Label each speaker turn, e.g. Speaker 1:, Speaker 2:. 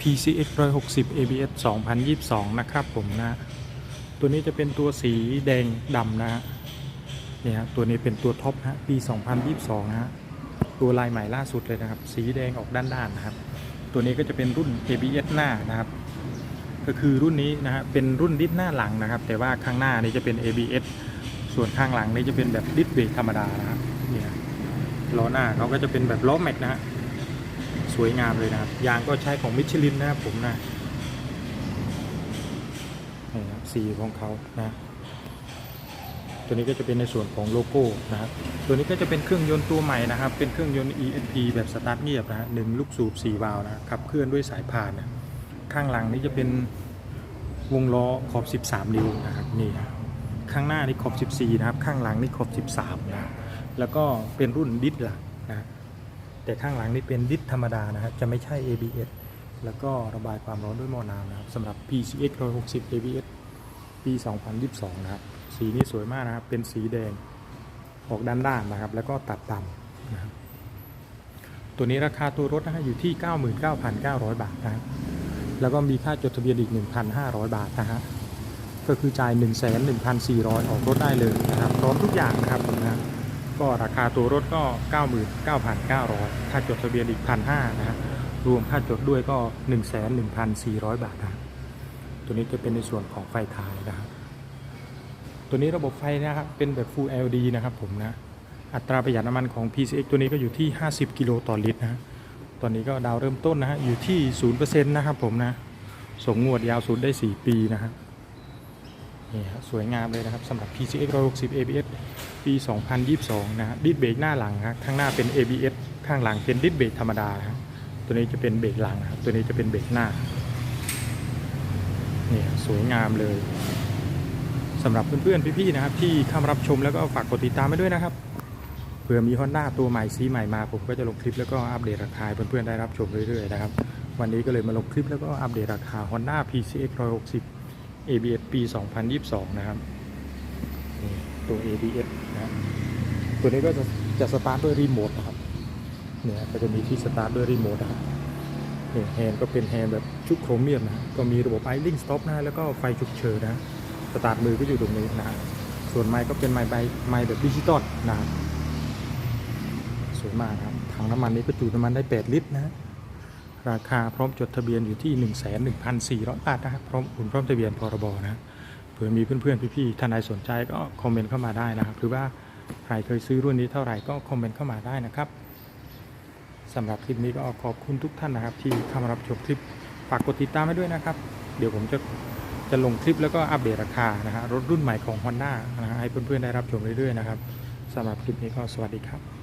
Speaker 1: PCX 160 ABS 2022 นะครับผมนะ ตัวนี้จะเป็นตัวสีแดงดำนะฮะเนี่ยฮะตัวนี้เป็นตัวท็อปฮะปี 2022 นะฮะ ตัวลายใหม่ล่าสุดเลยนะครับ สีแดงออกด้านๆนะครับ ตัวนี้ก็จะเป็นรุ่น ABS หน้านะครับ ก็คือรุ่นนี้นะฮะ เป็นรุ่นดิสหน้าหลังนะครับ แต่ว่าข้างหน้านี่จะเป็น ABS ส่วนข้างหลังนี่จะเป็นแบบดิสเบรกธรรมดานะครับ เนี่ย ล้อหน้าเขาก็จะเป็นแบบล้อแม็กนะฮะ สวยงามเลยนะครับ ยางก็ใช้ของมิชลินนะครับผมนะนี่ครับสีของเขานะตัวนี้ก็จะเป็นในส่วนของโลโก้นะครับ ตัวนี้ก็จะเป็นเครื่องยนต์ตัวใหม่นะครับ เป็นเครื่องยนต์ ESP แบบสตาร์ทเงียบนะหนึ่งลูกสูบ4วาล์วนะขับเคลื่อนด้วยสายพานนะข้างหลังนี้จะเป็นวงล้อขอบ 13 นิ้วนะครับนี่นะข้างหน้านี่ขอบ 14 นะครับ ข้างหลังนี่ขอบ 13 นะ แล้วก็เป็นรุ่นดิสหลังนะ แต่ข้างหลังนี่เป็นดิสธรรมดานะครับ จะไม่ใช่ ABS แล้วก็ระบายความร้อนด้วยหม้อน้ำนะครับสำหรับ PCX 160 ABS ปี 2022 นะครับ สีนี้สวยมากนะครับ เป็นสีแดง ออกด้านด้านนะครับ แล้วก็ตัดต่ำนะครับ ตัวนี้ราคาตัวรถนะฮะอยู่ที่ 99,900 บาทนะฮะแล้วก็มีค่าจดทะเบียนอีก 1,500 บาทนะฮะ ก็คือจ่าย 1,1,400 ออกรถได้เลยนะครับ พร้อมทุกอย่างนะครับนะ ก็ราคาตัวรถก็ 99,900 ค่าจดทะเบียนอีก 1,500นะฮะรวมค่าจดด้วยก็ 1,1,400 บาทนะตัวนี้จะเป็นในส่วนของไฟท้ายนะครับ ตัวนี้ระบบไฟนะครับเป็นแบบ Full LED นะครับผมนะ อัตราประหยัดน้ำมันของ PCX ตัวนี้ก็อยู่ที่ 50 กิโลต่อลิตรนะตอนนี้ก็ดาวเริ่มต้นนะฮะอยู่ที่ 0%นะครับผมนะ ส่งงวดยาวสุดได้ 4 ปีนะฮะ นี่ฮะสวยงามเลยนะครับสำหรับ PCX 160 ABS ปี 2022 นะฮะดิสเบรกหน้าหลังครับข้างหน้าเป็น ABS ข้างหลังเป็นดิสเบรกธรรมดานะฮะตัวนี้จะเป็นเบรกหลังครับตัวนี้จะเป็นเบรกหน้านี่ฮะสวยงามเลยสำหรับเพื่อนๆพี่ๆนะครับ ที่เข้ามารับชมแล้วก็ฝากกดติดตามไปด้วยนะครับเผื่อมี Honda ตัวใหม่ซีใหม่มาผมก็จะลงคลิปแล้วก็อัปเดตราคาเพื่อนๆได้รับชมเรื่อยๆนะครับวันนี้ก็เลยมาลงคลิปแล้วก็อัปเดตราคา Honda PCX 160 ABS ปี 2022 นะครับนี่ตัว ABS นะครับตัวนี้ก็จะจะสตาร์ทด้วยรีโมทนะครับเนี่ยก็จะมีที่สตาร์ทด้วยรีโมทนะครับนี่แฮนด์ก็เป็นแฮนด์แบบชุดโครเมียมนะก็มีระบบไอลิงสต็อปนะแล้วก็ไฟฉุกเฉินนะสตาร์ทมือก็อยู่ตรงนี้นะส่วนไม้ก็เป็นไม้ใบไม้แบบดิจิตอลนะครับสวยมากครับถังน้ำมันนี้ก็จุน้ำมันได้ 8 ลิตรนะ ราคาพร้อมจดทะเบียนอยู่ที่ 1 1 4 0 0บาทนะครับพร้อมอุ่นพร้อมทะเบียนพรบนะเผื่อมีเพื่อนๆพี่ๆท่านใดสนใจก็คอมเมนต์เข้ามาได้นะครับ หรือว่าใครเคยซื้อรุ่นนี้เท่าไหร่ก็คอมเมนต์เข้ามาได้นะครับสำหรับคลิปนี้ก็ขอบคุณทุกท่านนะครับ ที่เข้ามารับชมคลิปฝากกดติดตามไว้ด้วยนะครับ เดี๋ยวผมจะจะลงคลิปแล้วก็อัปเดตราคานะฮะรถรุ่นใหม่ของ Honda นะฮะให้เพื่อนๆได้รับชมเรื่อยๆนะครับสำหรับคลิปนี้ก็สวัสดีครับ